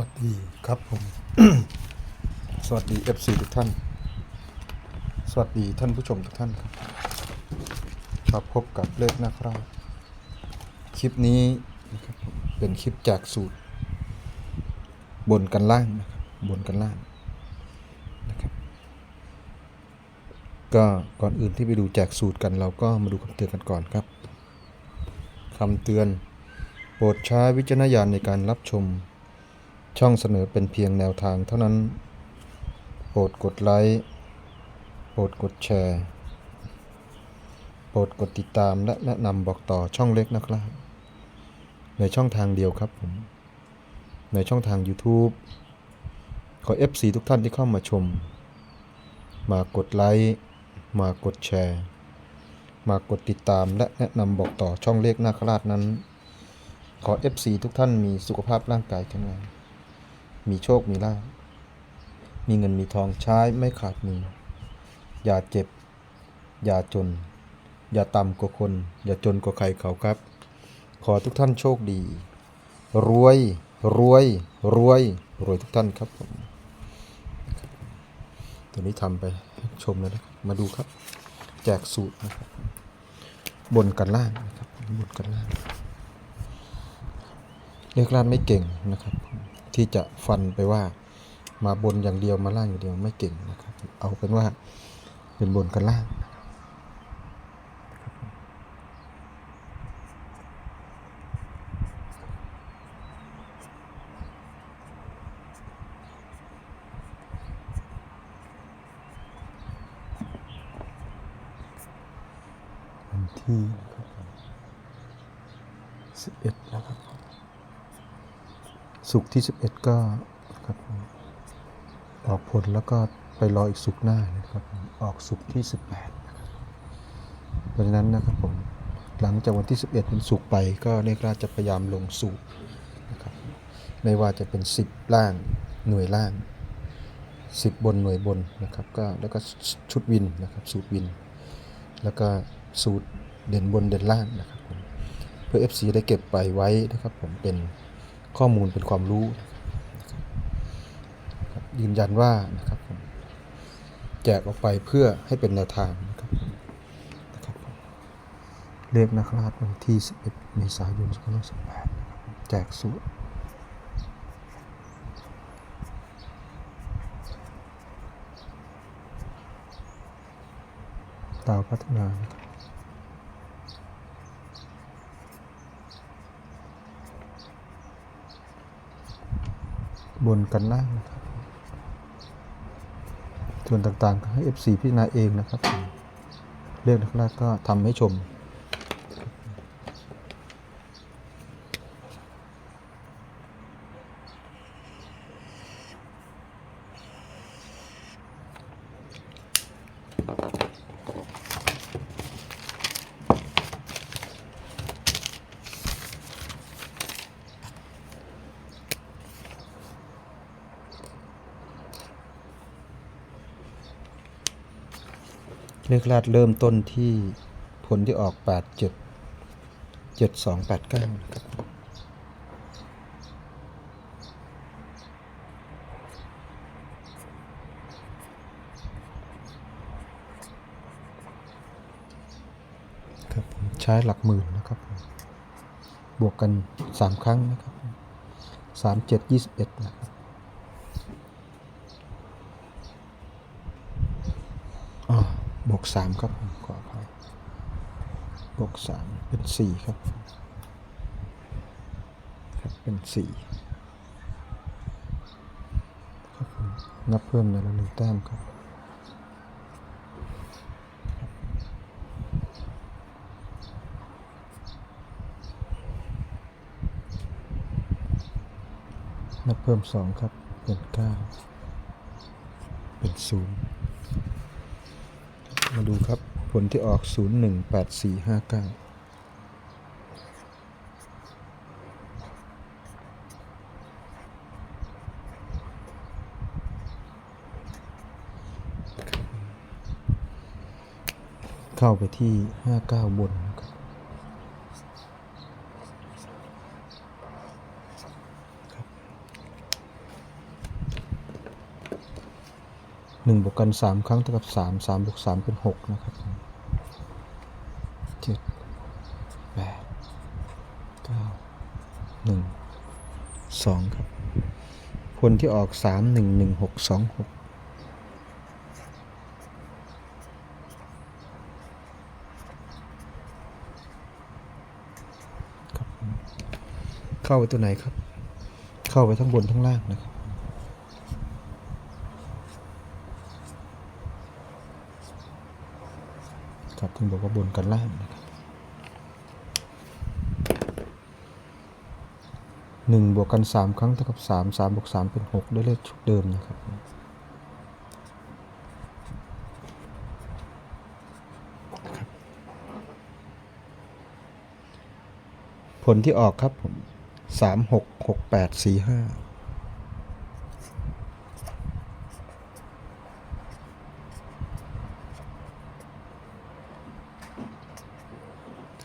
สวัสดีครับผม สวัสดี FC ทุกท่าน สวัสดีท่านผู้ชมทุกท่านครับมาพบกับเลขนะครับ คลิปนี้นะครับเป็นคลิปจากสูตร บนกันล่างนะครับบนกันล่างนะครับ ก็ก่อนอื่นที่ไปดูแจกสูตรกันเราก็มาดูคำเตือนกันก่อนครับคำเตือน โปรดใช้วิจารณญาณในการรับชม ช่องเสนอเป็นเพียงแนวทางเท่านั้น โปรดกดไลค์ โปรดกดแชร์ โปรดกดติดตามและแนะนำบอกต่อช่องเล็กนะครับ ในช่องทางเดียวครับผม ในช่องทาง YouTube ขอ FC ทุกท่านที่เข้ามาชม มากดไลค์ มากดแชร์ มากดติดตามและแนะนำบอกต่อช่องเลขนาคราชนั้น ขอ FC ทุกท่านมีสุขภาพร่างกายแข็งแรง มีโชคมีลาภมีเงินมีทองใช้ไม่ขาดมือ อย่าเจ็บ อย่าจน อย่าต่ำกว่าคน อย่าจนกว่าใครเขาครับ ขอทุกท่านโชคดี รวย รวย รวย รวยทุกท่านครับผมตัวนี้ทำไปชมแล้วนะครับ มาดูครับ แจกสูตรนะครับ บนกันล่างนะครับบนกันล่างเลขล่างไม่เก่งนะครับ ที่จะฟันไปว่ามาบนอย่างเดียวมาล่างอย่างเดียวไม่เก่งนะครับ เอาเป็นว่าเป็นบนกับล่างนะครับวันที่สิบเอ็ดนะครับ สุกร์ ที่ 11 ก็ครับออกผลแล้วก็ไปรออีกสุกหน้านะครับ ออกสุกที่ 18 เพราะฉะนั้นนะครับผมหลังจากวันที่ 11เป็นสุกไปก็เลขราชจะพยายามลงสูตรนะครับไม่ว่าจะเป็น 10 ล่างหน่วยล่าง 10 บนหน่วยบนนะครับก็แล้วก็ชุดวินนะครับสูตรวิน แล้วก็สูตรเด่นบนเด่นล่างนะครับผมเพื่อ FC ได้เก็บไปไว้นะครับผมเป็น ข้อมูลเป็นความรู้ ยืนยันว่านะครับแจกออกไปเพื่อให้เป็นแนวทางนะครับผมนะครับผมเลขนะครับ วันที่ 11เมษายน2568แจกสูตรดาวพัฒนานะครับ บนกันล่างนะครับส่วนต่างๆก็ให้ FC พิจารณาเองนะครับ เลือกนักแรกก็ทำให้ชม เลขแรกเริ่มต้นที่ผลที่ออก 8 7 7 2 8 9ครับครับผมใช้หลักหมื่นนะครับ บวกกัน 3 ครั้งนะครับสามเจ็ดยี่สิบเอ็ดนะครับ อ๋อ บวกสามครับผมขออภัยบวกสามเป็นสี่ครับครับเป็นสี่ครับผมนับเพิ่มในละหนึ่งแต้มครับนับเพิ่มสองครับเป็นเก้าเป็นศูนย์ มาดูครับ ผลที่ออก 018459เข้าไปที่ 59 บน นะครับหนึ่งบวกกันสามครั้งเท่ากับสามสามบวกสามเป็นหกนะครับเจ็ดแปดเก้าหนึ่งสองครับ ผลที่ออกสามหนึ่งหนึ่งหกสองหกเข้าไปตัวไหนครับ เข้าไปทั้งบนทั้งล่างนะครับ ครับถึงบอกว่าบนกันล่างนะครับหนึ่งบวกกันสามครั้งเท่ากับสามสามบวกสามเป็นหกได้เลขชุดเดิมนะครับผลที่ออกครับผมสามหกหกแปดสี่ห้า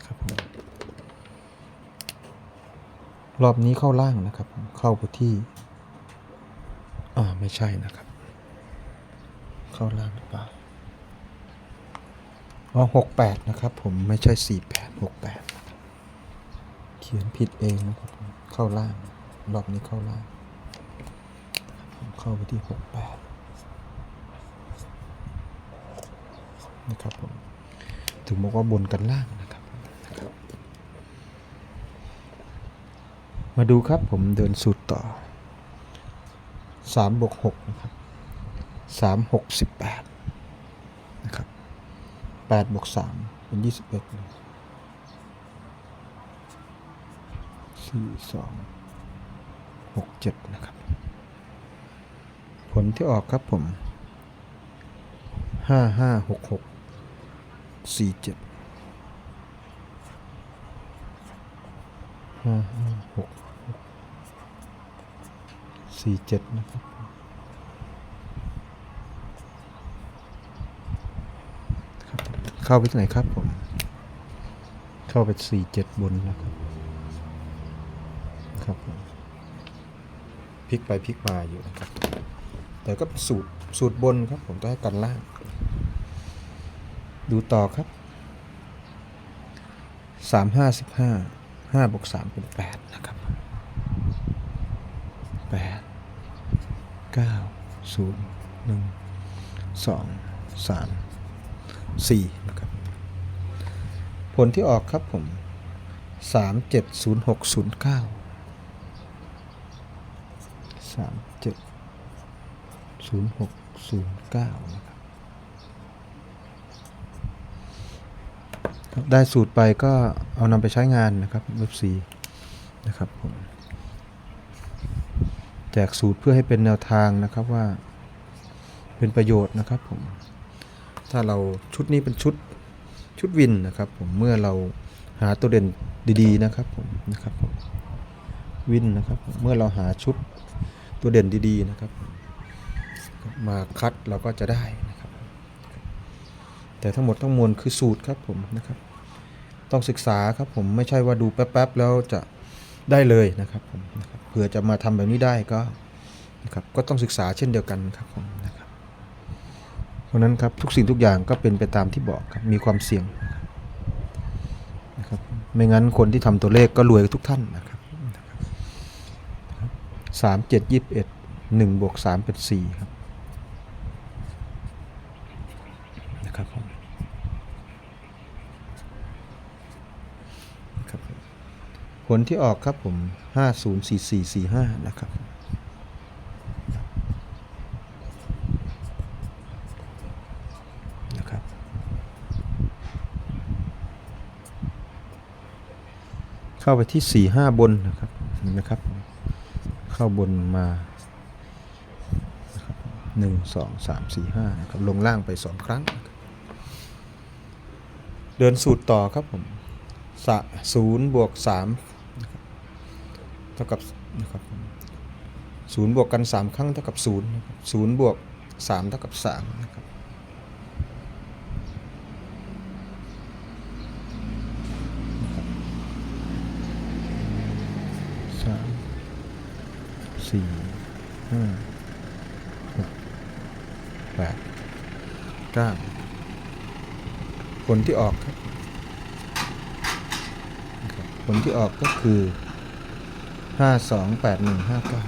ครับผม รอบนี้เข้าล่างนะครับ เข้าไปที่อ่าไม่ใช่นะครับ เข้าล่างหรือเปล่าอ๋อหกแปดนะครับ ผมไม่ใช่สี่แปดหกแปดเขียนผิดเองนะครับ เข้าล่าง รอบนี้เข้าล่างผมเข้าไปที่หกแปดนะครับผมถึงบอกว่าบนกันล่างนะ มาดูครับผมเดินสูตรต่อ3บวก6นะครับ3 6 18นะครับ8บวก3เป็น 21 4 2 6 7 นะครับ ผลที่ออกครับผม 5 5 6 6 4 7 5 5 6 สี่เจ็ดนะครับ เข้าไปที่ไหนครับผม เข้าไปสี่เจ็ดบนนะครับ ครับผมพลิกไปพลิกมาอยู่นะครับ แต่ก็เป็นสูตรสูตรบนครับ ผมต้องให้กันล่าง ดูต่อครับสามห้าสิบห้าห้าบวกสามเป็นแปดนะครับแปดเก้าศูนย์หนึ่งสองสามสี่นะครับ ผลที่ออกครับผมสามเจ็ดศูนย์หกศูนย์เก้าสามเจ็ดศูนย์หกศูนย์เก้านะครับ ได้สูตรไปก็เอานำไปใช้งานนะครับเว็บซีนะครับผม แจกสูตรเพื่อให้เป็นแนวทางนะครับว่า เป็นประโยชน์นะครับผมถ้าเราชุดนี้เป็นชุดชุดวินนะครับผมเมื่อเราหาตัวเด่นดีๆนะครับผมนะครับผมวินนะครับมเมื่อเราหาชุดตัวเด่นดีๆนะครับ มาคัดเราก็จะได้นะครับ แต่ทั้งหมดทั้งมวลคือสูตรครับผมนะครับ ต้องศึกษาครับผมไม่ใช่ว่าดูแป๊บๆแล้วจะ ได้เลยนะครับผมนะครับเผื่อจะมาทำแบบนี้ได้ก็นะครับก็ต้องศึกษาเช่นเดียวกันครับผมนะครับเพราะนั้นครับทุกสิ่งทุกอย่างก็เป็นไปตามที่บอกครับมีความเสี่ยงนะครับไม่งั้นคนที่ทำตัวเลขก็รวยทุกท่านนะครับสามเจ็ดยี่สิบเอ็ดหนึ่งบวกสามเป็นสี่ครับผมนะครับผมผ ลที่ออกครับผมห้าศูนย์สี่สี่สี่ห้านะครับ นะครับ เข้าไปที่สี่ห้าบนนะครับเห็นไหมครับ เข้าบนมาหนึ่งสองสามสี่ห้านะครับลงล่างไปสองครั้ง เดินสูตรต่อครับผมสะศูนย์บวกสาม เท่ากับนะครับศูนย์บวกกันสามครั้งเท่ากับศูนย์นะครับศูนย์บวกสามเท่ากับสามนะครับสามสี่ห้าหกแปดเก้าผลที่ออกครับ ผลที่ออกก็คือ ห้าสองแปดหนึ่งห้าเก้า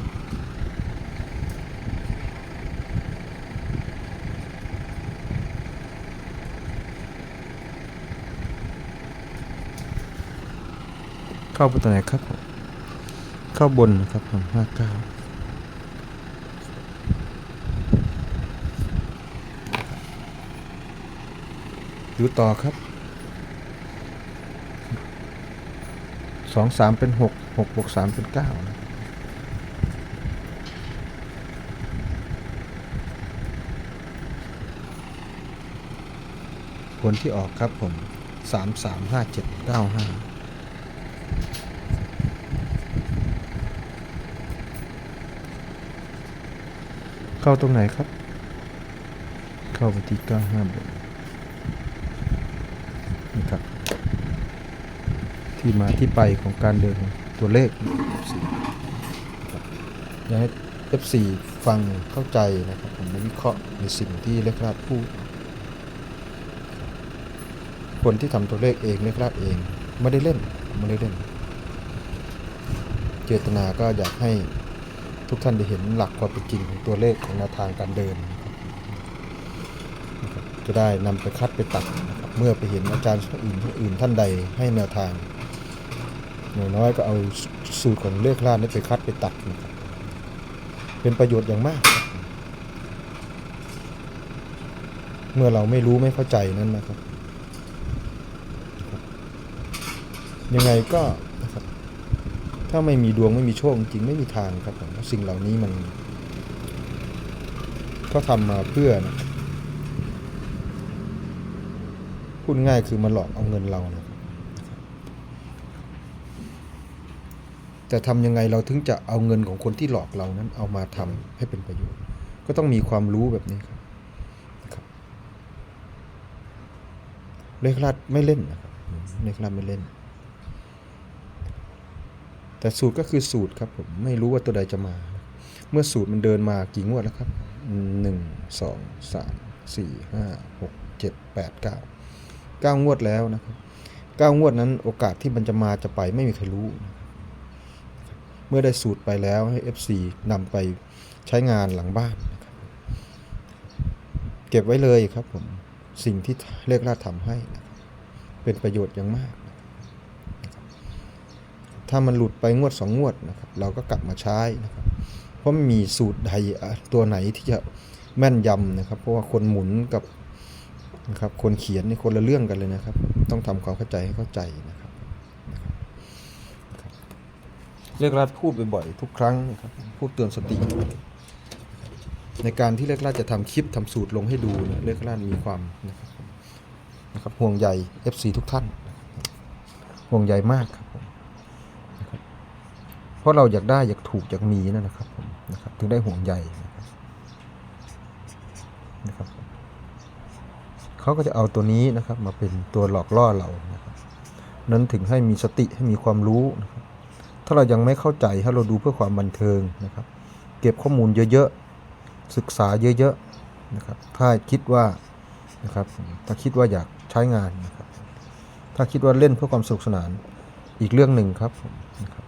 เข้าไปตัวไหนครับ เข้าบนนะครับผมห้าเก้าดูต่อครับสองสามเป็นหก หกบวกสามเป็นเก้านะผลที่ออกครับผมสามสามห้าเจ็ดเก้าห้าเข้าตรงไหนครับ เข้าไปที่เก้าห้าบนนะครับ ที่มาที่ไปของการเดิน ตัวเลขนะครับอยากให้ F4 ฟังเข้าใจนะครับ ผมวิเคราะห์ในสิ่งที่เลขราดพูด คนที่ทำตัวเลขเองเลขราดเองไม่ได้เล่นไม่ได้เล่น เจตนาก็อยากให้ทุกท่านได้เห็นหลักความเป็นจริงของตัวเลขของแนวทางการเดิน จะได้นำไปคัดไปตัดเมื่อไปเห็นอาจารย์ท่านอื่นท่านอื่นท่านใดให้แนวทาง อย่างน้อยก็เอาสูตรของเลขล่านนี้ไปคัดไปตัดนะครับเป็นประโยชน์อย่างมาก เมื่อเราไม่รู้ไม่เข้าใจนั้นนะครับ ยังไงก็นะครับถ้าไม่มีดวงไม่มีโชคจริงไม่มีทางครับผมสิ่งเหล่านี้มันก็ทำมาเพื่อนะพูดง่ายคือมาหลอกเอาเงินเรานะครับ แต่ทำยังไงเราถึงจะเอาเงินของคนที่หลอกเรานั้น เอามาทำให้เป็นประโยชน์ ก็ต้องมีความรู้แบบนี้ครับนะครับเลขลัดไม่เล่นนะครับเลขลัดไม่เล่น แต่สูตรก็คือสูตรครับผมไม่รู้ว่าตัวใดจะมา เมื่อสูตรมันเดินมากี่งวดแล้วครับหนึ่งสองสามสี่ห้าหกเจ็ดแปดเก้าเก้างวดแล้วนะครับเก้างวดนั้นโอกาสที่มันจะมาจะไปไม่มีใครรู้นะ เมื่อได้สูตรไปแล้วให้ FC นำไปใช้งานหลังบ้านนะครับเก็บไว้เลยครับผมสิ่งที่เรียกราดทำให้นะเป็นประโยชน์อย่างมากถ้ามันหลุดไปงวดสองงวดนะครับเราก็กลับมาใช้นะครับเพราะไม่มีสูตรใดตัวไหนที่จะแม่นยำนะครับ เพราะว่าคนหมุนกับนะครับคนเขียนนี่คนละเรื่องกันเลยนะครับ ต้องทำความเข้าใจให้เข้าใจนะครับนะครับนะครับ เรียกราดพูดบ่อยๆทุกครั้งนะครับพูดเตือนสติ ในการที่เรียกราดจะทำคลิปทำสูตรลงให้ดูเนี่ยเรียกราดมีความนะครับนะครับห่วงใย FC ทุกท่าน ห่วงใยมากครับเพราะเราอยากได้อยากถูกอยากมีนั่นนะครับนะครับ ถึงได้ห่วงใยนะครับนะครับเขาก็จะเอาตัวนี้นะครับมาเป็นตัวหลอกล่อเรานะครับนั้นถึงให้มีสติให้มีความรู้นะครับ ถ้าเรายังไม่เข้าใจให้เราดูเพื่อความบันเทิงนะครับ เก็บข้อมูลเยอะๆ ศึกษาเยอะๆนะครับถ้าคิดว่านะครับถ้าคิดว่าอยากใช้งานนะครับถ้าคิดว่าเล่นเพื่อความสนุกสนานอีกเรื่องหนึ่งครับนะครับ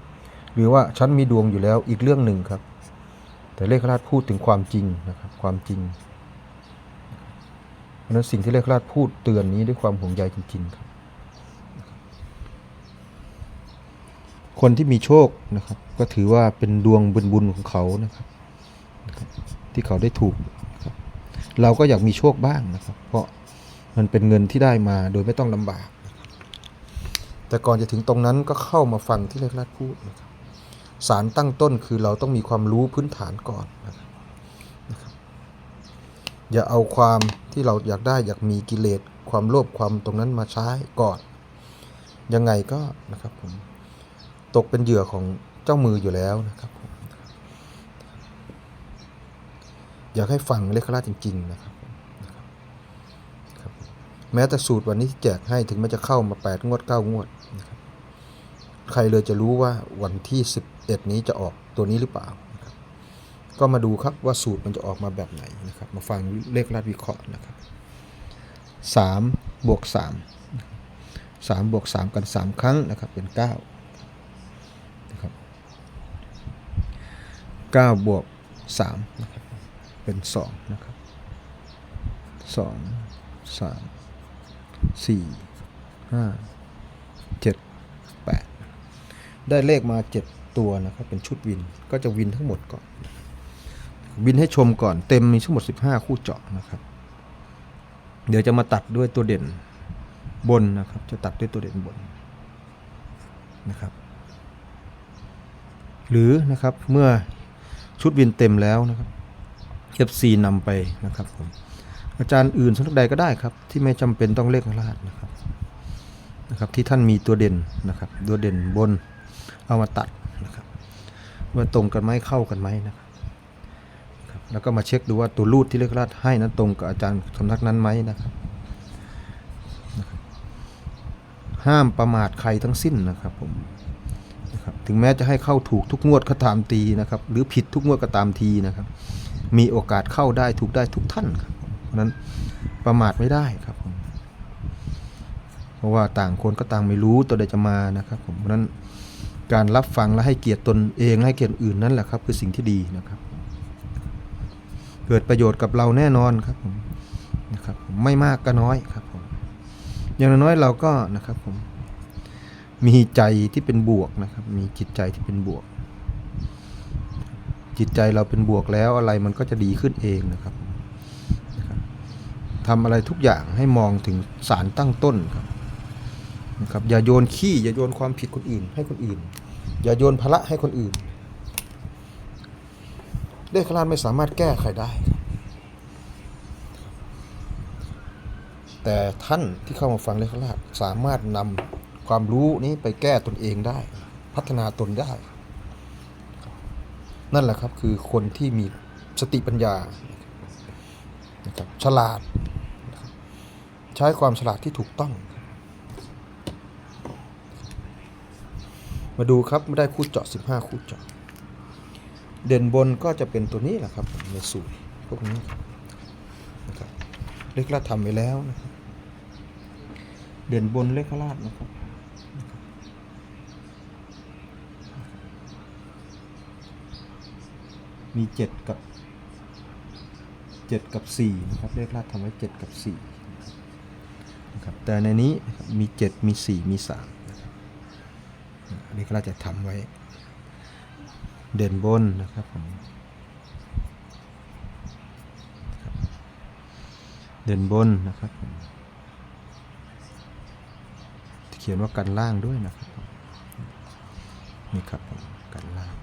หรือว่าฉันมีดวงอยู่แล้วอีกเรื่องหนึ่งครับ แต่เลขราชพูดถึงความจริงนะครับความจริงเพราะฉะนั้นสิ่งที่เลขราชพูดเตือนนี้ด้วยความห่วงใยจริงๆครับ คนที่มีโชคนะครับ ก็ถือว่าเป็นดวงบุญบุญของเขานะครับ ที่เขาได้ถูกนะครับเราก็อยากมีโชคบ้างนะครับ เพราะมันเป็นเงินที่ได้มาโดยไม่ต้องลำบาก แต่ก่อนจะถึงตรงนั้นก็เข้ามาฟังที่เลขราชพูดนะครับสารตั้งต้นคือเราต้องมีความรู้พื้นฐานก่อนนะครับนะครับอย่าเอาความที่เราอยากได้อยากมีกิเลสความโลภความตรงนั้นมาใช้ก่อน ยังไงก็นะครับผม ตกเป็นเหยื่อของเจ้ามืออยู่แล้วนะครับ อยากให้ฟังเลขาราจริง ๆ นะครับ แม้แต่สูตรวันนี้แจกให้ถึงแม้จะเข้ามา 8 งวด 9 งวดนะครับ ใครเลยจะรู้ว่าวันที่ 11 นี้จะออกตัวนี้หรือเปล่าก็มาดูครับว่าสูตรมันจะออกมาแบบไหนนะครับ มาฟังเลขลัดวิเคราะห์นะครับ3บวก3 3บวก3 กัน 3 ครั้งนะครับเป็น 9 9 บวก3นะครับเป็น 2 นะครับ 2 3 4 5 7 8 ได้เลขมา 7 ตัวนะครับ เป็นชุดวินก็จะวินทั้งหมดก่อน วินให้ชมก่อนเต็มมีทั้งหมด 15 คู่เจาะนะครับ เดี๋ยวจะมาตัดด้วยตัวเด่นบนนะครับ จะตัดด้วยตัวเด่นบนนะครับ หรือนะครับเมื่อ ชุดวินเต็มแล้วนะครับ FC นำไปนะครับผมอาจารย์อื่นสำนักใดก็ได้ครับ ที่ไม่จำเป็นต้องเลขลาดนะครับนะครับ ที่ท่านมีตัวเด่นนะครับตัวเด่นบนเอามาตัดนะครับว่าตรงกันไหมเข้ากันไหมนะครับแล้วก็มาเช็คดูว่าตัวรูดที่เลขราชให้นั้นตรงกับอาจารย์สำนักนั้นไหมนะครับ ห้ามประมาทใครทั้งสิ้นนะครับผม ถึงแม้จะให้เข้าถูกทุกงวดก็ตามตีนะครับ หรือผิดทุกงวดก็ตามทีนะครับ มีโอกาสเข้าได้ถูกได้ทุกท่านครับเพราะฉะนั้นประมาทไม่ได้ครับผมเพราะว่าต่างคนก็ต่างไม่รู้ตัวใดจะมานะครับผมเพราะฉะนั้นการรับฟังและให้เกียรติตนเองให้เกียรติอื่นนั่นแหละครับ คือสิ่งที่ดีนะครับ เกิดประโยชน์กับเราแน่นอนครับผมนะครับไม่มากก็น้อยครับผมอย่างน้อยเราก็นะครับผม มีใจที่เป็นบวกนะครับ มีจิตใจที่เป็นบวก จิตใจเราเป็นบวกแล้วอะไรมันก็จะดีขึ้นเองนะครับทำอะไรทุกอย่างให้มองถึงสารตั้งต้นครับนะครับ อย่าโยนขี้อย่าโยนความผิดคนอื่น ให้คนอื่น อย่าโยนภาระให้คนอื่นเลขคลาดไม่สามารถแก้ไขได้ แต่ท่านที่เข้ามาฟังเลขคลาดสามารถนำ ความรู้นี้ไปแก้ตนเองได้ พัฒนาตนได้ นั่นแหละครับคือคนที่มีสติปัญญานะครับฉลาด ใช้ความฉลาดที่ถูกต้อง มาดูครับไม่ได้คู่เจาะ 15 คู่เจาะ เด่นบนก็จะเป็นตัวนี้แหละครับในสูตรพวกนี้นะครับเลขลาดทำไว้แล้วนะครับเด่นบนเลขลาดนะครับ มีเจ็ดกับเจ็ดกับสี่นะครับเลขลาดทำไว้เจ็ดกับสี่นะครับแต่ในนี้มีเจ็ดมีสี่มีสามนะครับเลขลาดจะทำไว้ เด่นบนนะครับผมเด่นบนนะครับเขียนว่ากันล่างด้วยนะครับนี่ครับผมกันล่าง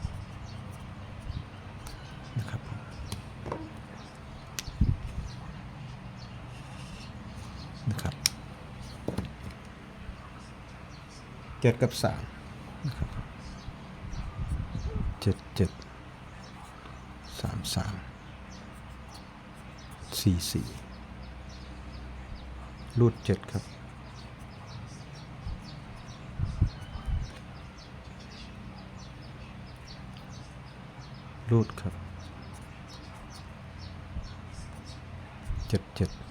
นะครับผมนะครับเจ็ดกับสามเจ็ดเจ็ดสามสามสี่สี่รูดเจ็ดครับรูดครับเจ็ดเจ็ด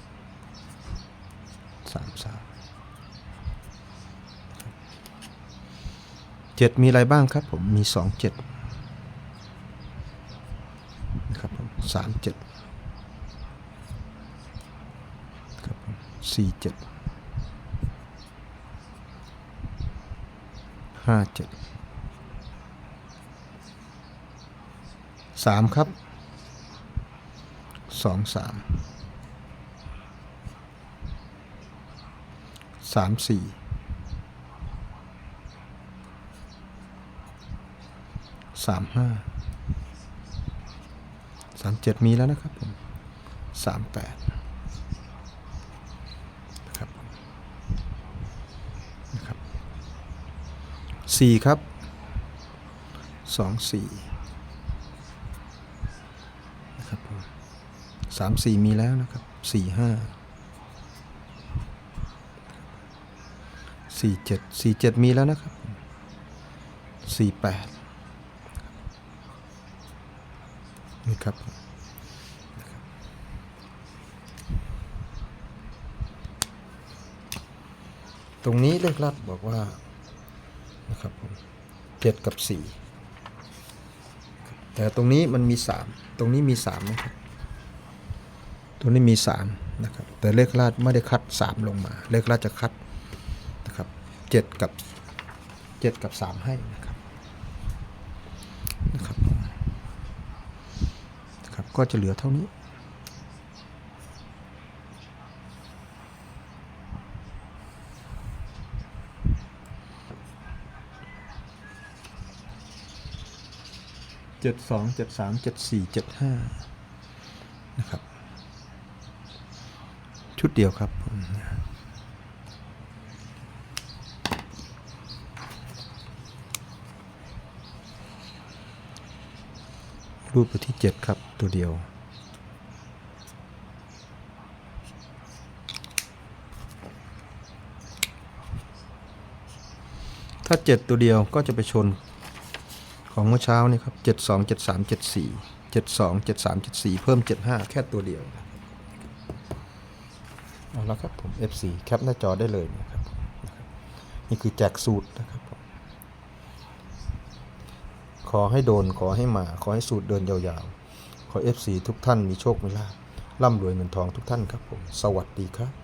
เจ็ดมีอะไรบ้างครับผมมีสองเจ็ดนะครับผมสามเจ็ดครับสี่เจ็ดห้าเจ็ดสามครับสองสามสามสี่ สามห้าสามเจ็ดมีแล้วนะครับผมสามแปดนะครับนะครับสี่ครับสองสี่นะครับผมสามสี่มีแล้วนะครับสี่ห้าสี่เจ็ดสี่เจ็ดมีแล้วนะครับสี่แปด นี่ ครับตรงนี้เลขลัดบอกว่านะครับผมเจ็ดกับสี่แต่ตรงนี้มันมีสามตรงนี้มีสามนะครับตรงนี้มีสามนะครับแต่เลขลาดไม่ได้คัดสามลงมา เลขลาดจะคัดนะครับเจ็ดกับเจ็ดกับสามให้นะครับนะครับผมนะครับ ก็จะเหลือเท่านี้เจ็ดสองเจ็ดสามเจ็ดสี่เจ็ดห้านะครับ ชุดเดียวครับผม รูปที่เจ็ดครับตัวเดียว ถ้าเจ็ดตัวเดียวก็จะไปชนของเมื่อเช้านี่ครับเจ็ดสองเจ็ดสามเจ็ดสี่เจ็ดสองเจ็ดสามเจ็ดสี่เพิ่มเจ็ดห้าแค่ตัวเดียวเอาละครับผม F4 แคปหน้าจอได้เลยนะครับนะครับนี่คือแจกสูตรนะครับผมข อให้โดนขอให้มา ขอให้สูตรเดินยาวๆ ขอ fc ทุกท่านมีโชคมีลาภร่ำรวยเงินทองทุกท่านครับผม สวัสดีครับ